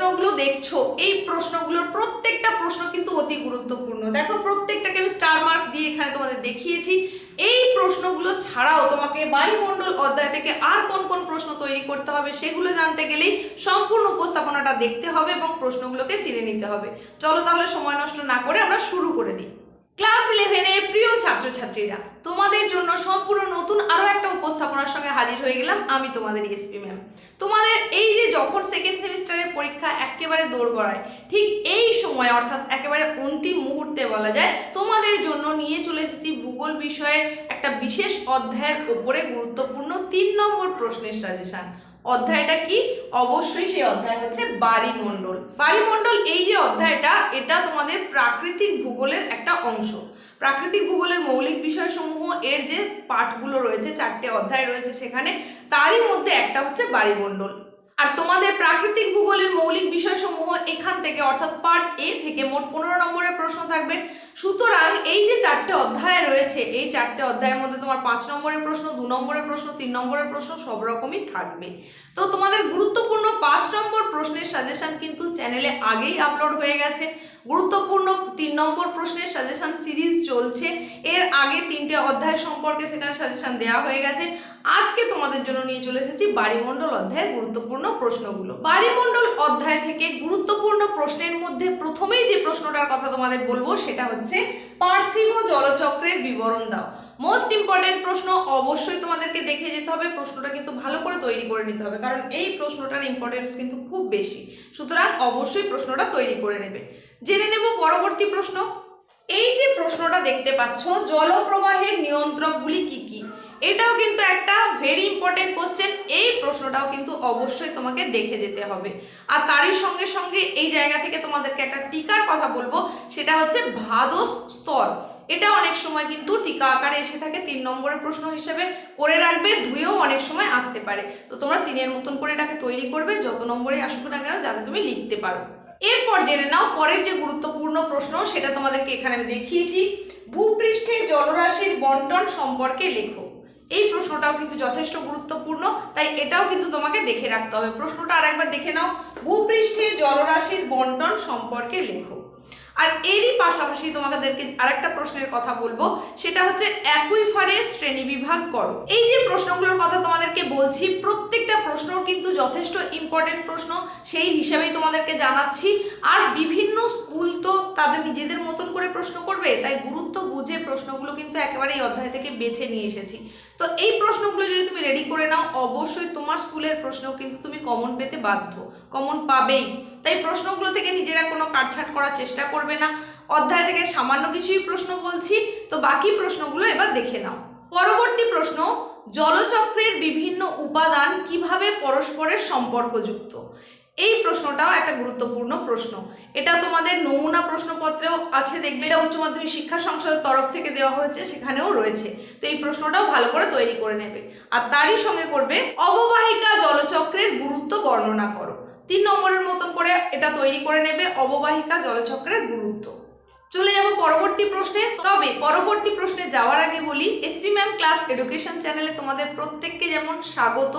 প্রশ্নগুলো দেখছ, এই প্রশ্নগুলোর প্রত্যেকটা প্রশ্ন কিন্তু অতি গুরুত্বপূর্ণ। দেখো, প্রত্যেকটাকে আমি স্টার মার্ক দিয়ে এখানে তোমাদের দেখিয়েছি। এই প্রশ্নগুলো ছাড়াও তোমাকে বায়ুমণ্ডল অধ্যায় থেকে আর কোন কোন প্রশ্ন তৈরি করতে হবে সেগুলো জানতে গেলেই সম্পূর্ণ উপস্থাপনাটা দেখতে হবে এবং প্রশ্নগুলোকে চিনে নিতে হবে। চলো তাহলে সময় নষ্ট না করে আমরা শুরু করে দিই। ক্লাস ইলেভেনের প্রিয় ছাত্রছাত্রীরা, তোমাদের জন্য সম্পূর্ণ নতুন আরও উপস্থাপনার সঙ্গে হাজির হয়ে গেলাম আমি তোমাদের এসপি ম্যাম তোমাদের এই যে যখন সেকেন্ড সেমিস্টারের পরীক্ষা একেবারে দৌড় গড়ায়, ঠিক এই সময়, অর্থাৎ একেবারে অন্তিম মুহূর্তে বলা যায়, তোমাদের জন্য নিয়ে চলে এসেছি ভূগোল বিষয়ের একটা বিশেষ অধ্যায়ের ওপরে গুরুত্বপূর্ণ তিন নম্বর প্রশ্নের সাজেশন অধ্যায়টা কি? অবশ্যই সেই অধ্যায় হচ্ছে বাড়িমণ্ডল বাড়িমণ্ডল এই যে অধ্যায়টা, এটা তোমাদের প্রাকৃতিক ভূগোলের একটা অংশ। প্রাকৃতিক ভূগোলের মৌলিক বিষয়সমূহ এর যে পাঠগুলো রয়েছে, চারটে অধ্যায় রয়েছে সেখানে, তারই মধ্যে একটা হচ্ছে বাড়িমণ্ডল। আর তোমাদের প্রাকৃতিক ভূগোলের মৌলিক বিষয়সমূহ এখান থেকে, অর্থাৎ পার্ট এ থেকে মোট পনেরো নম্বরের প্রশ্ন থাকবে। সুতরাং এই যে চারটে অধ্যায় রয়েছে, এই চারটে অধ্যায়ের মধ্যে তোমার পাঁচ নম্বরের প্রশ্ন, দু নম্বরের প্রশ্ন, তিন নম্বরের প্রশ্ন, সব রকমই থাকবে। তো তোমাদের গুরুত্বপূর্ণ পাঁচ নম্বর প্রশ্নের সাজেশন কিন্তু চ্যানেলে আগেই আপলোড হয়ে গেছে। গুরুত্বপূর্ণ তিন নম্বর সাজেশন সিরিজ চলছে। এর আগে তিনটে অধ্যায় সম্পর্কে সেখানে সাজেশন দেওয়া হয়ে গেছে। আজকে তোমাদের জন্য নিয়ে চলে এসেছি বাড়িমণ্ডল অধ্যায়ের গুরুত্বপূর্ণ প্রশ্নগুলো। বাড়িমণ্ডল অধ্যায় থেকে গুরুত্বপূর্ণ প্রশ্নের মধ্যে প্রথমেই যে প্রশ্নটার কথা তোমাদের বলব, সেটা হচ্ছে, পার্থিব জলচক্রের বিবরণ দাও। মোস্ট ইম্পর্টেন্ট প্রশ্ন অবশ্যই তোমাদেরকে দেখে যেতে হবে, প্রশ্নটা কিন্তু ভালো করে তৈরি করে নিতে হবে, কারণ এই প্রশ্নটার ইম্পর্টেন্স কিন্তু খুব বেশি। সুতরাং অবশ্যই প্রশ্নটা তৈরি করে নেবে। জেনে নেব পরবর্তী প্রশ্ন। এই যে প্রশ্নটা দেখতে পাচ্ছ, জলপ্রবাহের নিয়ন্ত্রকগুলি কি কি? এটাও কিন্তু একটা ভেরি ইম্পর্টেন্ট কোশ্চেন এই প্রশ্নটাও কিন্তু অবশ্যই তোমাকে দেখে যেতে হবে। আর তারই সঙ্গে সঙ্গে এই জায়গা থেকে তোমাদেরকে একটা টিকার কথা বলব, সেটা হচ্ছে ভাদস স্তর। এটা অনেক সময় কিন্তু টিকা আকারে এসে থাকে, তিন নম্বরের প্রশ্ন হিসেবে করে রাখবে দুইও অনেক সময় আসতে পারে। তো তোমরা তিনের মতন করে এটাকে তৈরি করবে, যত নম্বরে আসুক না কেন, যাতে তুমি লিখতে পারো। এরপর জেনে নাও, পরের যে গুরুত্বপূর্ণ প্রশ্ন, সেটা তোমাদেরকে এখানে আমি দেখিয়েছি। ভূপৃষ্ঠে জলরাশির বন্টন সম্পর্কে লেখো। এই প্রশ্নটাও কিন্তু যথেষ্ট গুরুত্বপূর্ণ, তাই এটাও কিন্তু তোমাকে দেখে রাখতে হবে। প্রশ্নটা আর একবার দেখে নাও। ভূপৃষ্ঠে জলরাশির বন্টন সম্পর্কে লেখো। আর এরই পাশাপাশি তোমাদেরকে আরেকটা প্রশ্নের কথা বলব, সেটা হচ্ছে অ্যাকুইফারের শ্রেণি বিভাগ করো। এই যে প্রশ্নগুলোর কথা তোমাদেরকে বলছি, প্রত্যেকটা প্রশ্ন কিন্তু যথেষ্ট ইম্পর্টেন্ট প্রশ্ন, সেই হিসাবেই তোমাদেরকে জানাচ্ছি। আর বিভিন্ন স্কুল তো তাদের নিজেদের মতন করে প্রশ্ন করবে, তাই গুরুত্ব প্রশ্নগুলো কিন্তু একেবারে এই অধ্যায় থেকে বেছে নিয়ে এসেছি। তো এই প্রশ্নগুলো যদি তুমি রেডি করে নাও, অবশ্যই তোমার স্কুলের প্রশ্ন কিন্তু তুমি কমন পেতে বাধ্য কমন পাবেই। তাই প্রশ্নগুলো থেকে নিজেরা কোনো কাটছাট করার চেষ্টা করবে না। অধ্যায় থেকে সামান্য কিছুই প্রশ্ন বলছি, তো বাকি প্রশ্নগুলো এবার দেখে নাও। পরবর্তী প্রশ্ন, জলচক্রের বিভিন্ন উপাদান কীভাবে পরস্পরের সম্পর্কযুক্ত? এই প্রশ্নটাও একটা গুরুত্বপূর্ণ প্রশ্ন। এটা তোমাদের নমুনা প্রশ্নপত্রেও আছে, দেখবে এটা উচ্চ মাধ্যমিক শিক্ষা সংসদের তরফ থেকে দেওয়া হয়েছে, সেখানেও রয়েছে। তো এই প্রশ্নটাও ভালো করে তৈরি করে নেবে। আর তারই সঙ্গে করবে, অববাহিকা জলচক্রের গুরুত্ব বর্ণনা করো। তিন নম্বরের মতন করে এটা তৈরি করে নেবে, অববাহিকা জলচক্রের গুরুত্ব। চলে যাব পরবর্তী প্রশ্নে। তবে পরবর্তী যাওয়ার আগে বলি এসপি ম্যাম ক্লাস এডুকেশন চ্যানেলে তোমাদের প্রত্যেককে যেমন স্বাগত।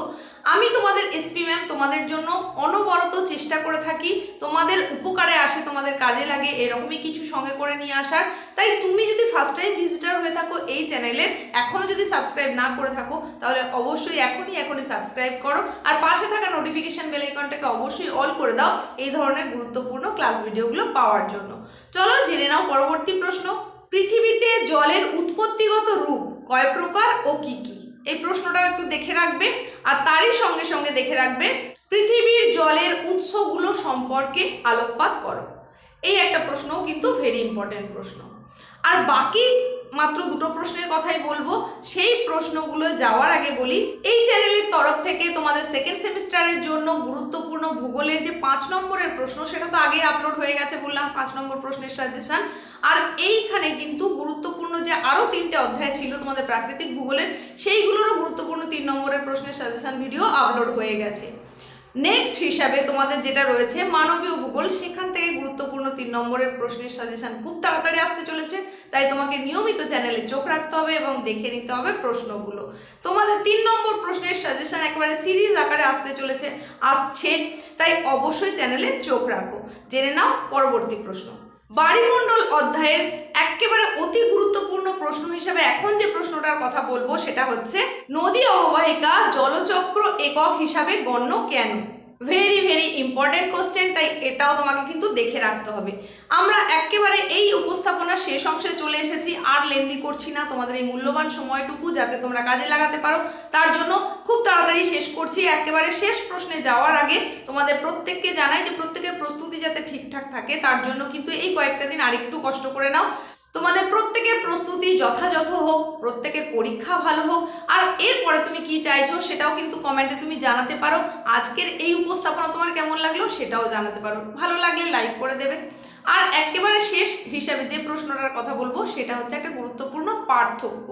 আমি তোমাদের এসপি ম্যাম তোমাদের জন্য অনবরত চেষ্টা করে থাকি। তোমাদের উপকারে আসে, তোমাদের কাজে লাগে, এরকমই কিছু সঙ্গে করে নিয়ে আসার। তাই তুমি যদি ফার্স্ট টাইম ভিজিটার হয়ে থাকো এই চ্যানেলের এখনও যদি সাবস্ক্রাইব না করে থাকো, তাহলে অবশ্যই এখনই এখনই সাবস্ক্রাইব করো। আর পাশে থাকা নোটিফিকেশান বেল আইকনটাকে অবশ্যই অল করে দাও এই ধরনের গুরুত্বপূর্ণ ক্লাস ভিডিওগুলো পাওয়ার জন্য। চলো জেনে নাও পরবর্তী প্রশ্ন। পৃথিবীতে জলের উৎপত্তিগত রূপ কয় প্রকার ও কি কি? এই প্রশ্নটা একটু দেখে রাখবে, আর তারই সঙ্গে সঙ্গে দেখে রাখবে, পৃথিবীর জলের উৎসগুলো সম্পর্কে আলোকপাত করো। এই একটা প্রশ্নও কিন্তু ভেরি ইম্পর্টেন্ট প্রশ্ন। আর বাকি মাত্র দুটো প্রশ্নের কথাই বলব। সেই প্রশ্নগুলো যাওয়ার আগে বলি, এই চ্যানেলের তরফ থেকে তোমাদের সেকেন্ড সেমিস্টারের জন্য গুরুত্বপূর্ণ ভূগোলের যে পাঁচ নম্বরের প্রশ্ন, সেটা তো আগে আপলোড হয়ে গেছে বললাম, পাঁচ নম্বর প্রশ্নের সাজেশন আর এইখানে কিন্তু গুরুত্বপূর্ণ যে আরও তিনটে অধ্যায় ছিল তোমাদের প্রাকৃতিক ভূগোলের, সেইগুলোরও গুরুত্বপূর্ণ তিন নম্বরের প্রশ্নের সাজেশন ভিডিও আপলোড হয়ে গেছে। নেক্সট হিসাবে তোমাদের যেটা রয়েছে, মানবীয় ভূগোল, সেখান থেকে গুরুত্বপূর্ণ তিন নম্বরের প্রশ্নের সাজেশন খুব তাড়াতাড়ি আসতে চলেছে, তাই তোমাকে নিয়মিত চ্যানেলে চোখ রাখতে হবে এবং দেখে নিতে হবে প্রশ্নগুলো। তোমাদের তিন নম্বর প্রশ্নের সাজেশন একেবারে সিরিজ আকারে আসতে চলেছে, আসছে, তাই অবশ্যই চ্যানেলে চোখ রাখো। জেনে নাও পরবর্তী প্রশ্ন। বাড়িমণ্ডল অধ্যায়ের একেবারে অতি গুরুত্বপূর্ণ প্রশ্ন হিসেবে এখন যে প্রশ্নটার কথা বলব সেটা হচ্ছে, নদী অববাহিকা জলচক্র একক হিসাবে গণ্য কেন? ভেরি ভেরি ইম্পর্টেন্ট কোশ্চেন তাই এটাও তোমাকে কিন্তু দেখে রাখতে হবে। আমরা একেবারে এই উপস্থাপনার শেষ অংশে চলে এসেছি, আর লেন্দি করছি না, তোমাদের এই মূল্যবান সময়টুকু যাতে তোমরা কাজে লাগাতে পারো। তার জন্য খুব তাড়াতাড়ি শেষ করছি একেবারে শেষ প্রশ্নে যাওয়ার আগে তোমাদের প্রত্যেককে জানাই যে প্রত্যেকের প্রস্তুতি যাতে ঠিকঠাক থাকে, তার জন্য কিন্তু এই কয়েকটা দিন আরেকটু কষ্ট করে নাও। তোমাদের প্রত্যেকের প্রস্তুতি যথাযথ হোক, প্রত্যেকের পরীক্ষা ভালো হোক। আর এরপরে তুমি কি চাইছো সেটাও কিন্তু কমেন্টে তুমি জানাতে পারো। আজকের এই উপস্থাপনা তোমার কেমন লাগল সেটাও জানাতে পারো। ভালো লাগলে লাইক করে দেবে। আর একেবারে শেষ হিসাবে যে প্রশ্নটার কথা বলব, সেটা হচ্ছে একটা গুরুত্বপূর্ণ পার্থক্য।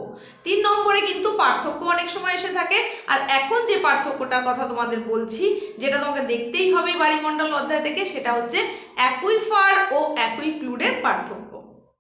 তিন নম্বরে কিন্তু পার্থক্য অনেক সময় এসে থাকে। আর এখন যে পার্থক্যটার কথা তোমাদের বলছি, যেটা তোমাকে দেখতেই হবে বাড়িমণ্ডল অধ্যায় থেকে, সেটা হচ্ছে অ্যাকুইফার ও অ্যাকুইক্লুডের পার্থক্য।